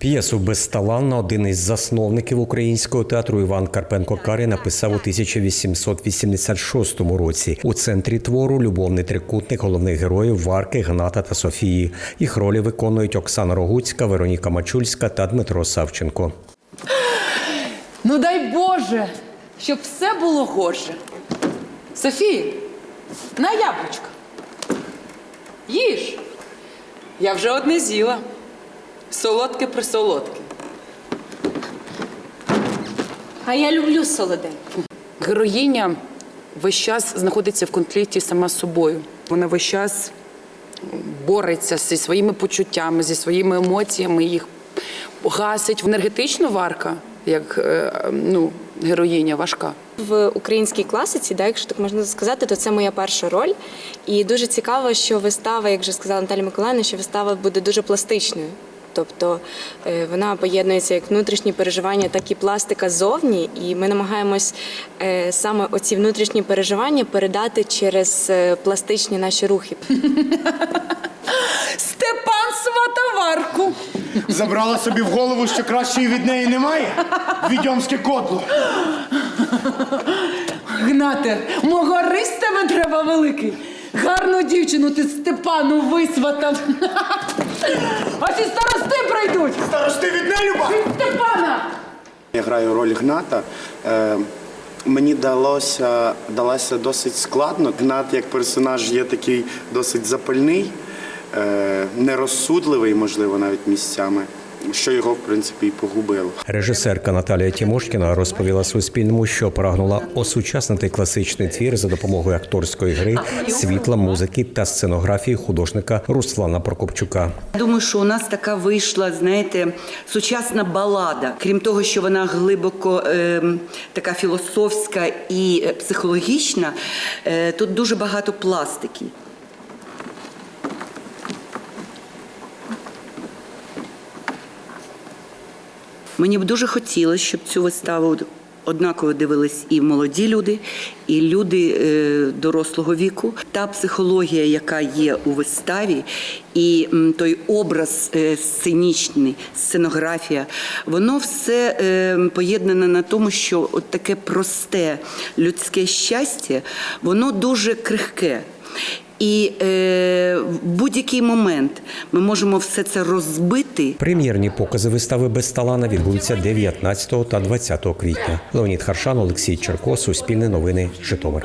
П'єсу «Безталанна» один із засновників українського театру Іван Карпенко Кари написав у 1886 році. У центрі твору любовний трикутник головних героїв Варки, Гната та Софії. Їх ролі виконують Оксана Рогуцька, Вероніка Мачульська та Дмитро Савченко. Ну дай Боже, щоб все було гоже. Софія, на яблучко. Їж. Я вже одне з'їла. Солодке присолодке. А я люблю солоденьке. Героїня весь час знаходиться в конфлікті сама з собою. Вона весь час бореться зі своїми почуттями, зі своїми емоціями, їх гасить. Енергетично варка, як е, ну, героїня важка. В українській класиці, да, якщо так можна сказати, то це моя перша роль. І дуже цікаво, що вистава, як вже сказала Наталя Миколаївна, що вистава буде дуже пластичною. Тобто е, вона поєднується як внутрішні переживання, так і пластика ззовні. І ми намагаємось е, саме оці внутрішні переживання передати через е, пластичні наші рухи. Степан Сватоварку. Забрала собі в голову, що кращої від неї немає. Відьомське кодло. Гнате, мого тебе треба великий. Гарну дівчину ти Степану висватав. А старости прийдуть. Старости від нелюба! Від Степана! Я граю роль Гната. Е, мені далося, далося досить складно. Гнат як персонаж є такий досить запальний, е, нерозсудливий, можливо, навіть місцями, що його, в принципі, і погубило. Режисерка Наталія Тімошкіна розповіла Суспільному, що прагнула осучаснити класичний твір за допомогою акторської гри, світла, музики та сценографії художника Руслана Прокопчука. Думаю, що у нас така вийшла, знаєте, сучасна балада. Крім того, що вона глибоко е, така філософська і е, психологічна, е, тут дуже багато пластики. Мені б дуже хотілося, щоб цю виставу однаково дивились і молоді люди, і люди е, дорослого віку. Та психологія, яка є у виставі, і той образ е, сценічний, сценографія, воно все е, поєднане на тому, що от таке просте людське щастя, воно дуже крихке. І е, в будь-який момент ми можемо все це розбити Прем'єрні покази вистави «Безталана» відбудуться 19 та 20 квітня. Леонід Харшан, Олексій Черко, Суспільне новини, Житомир.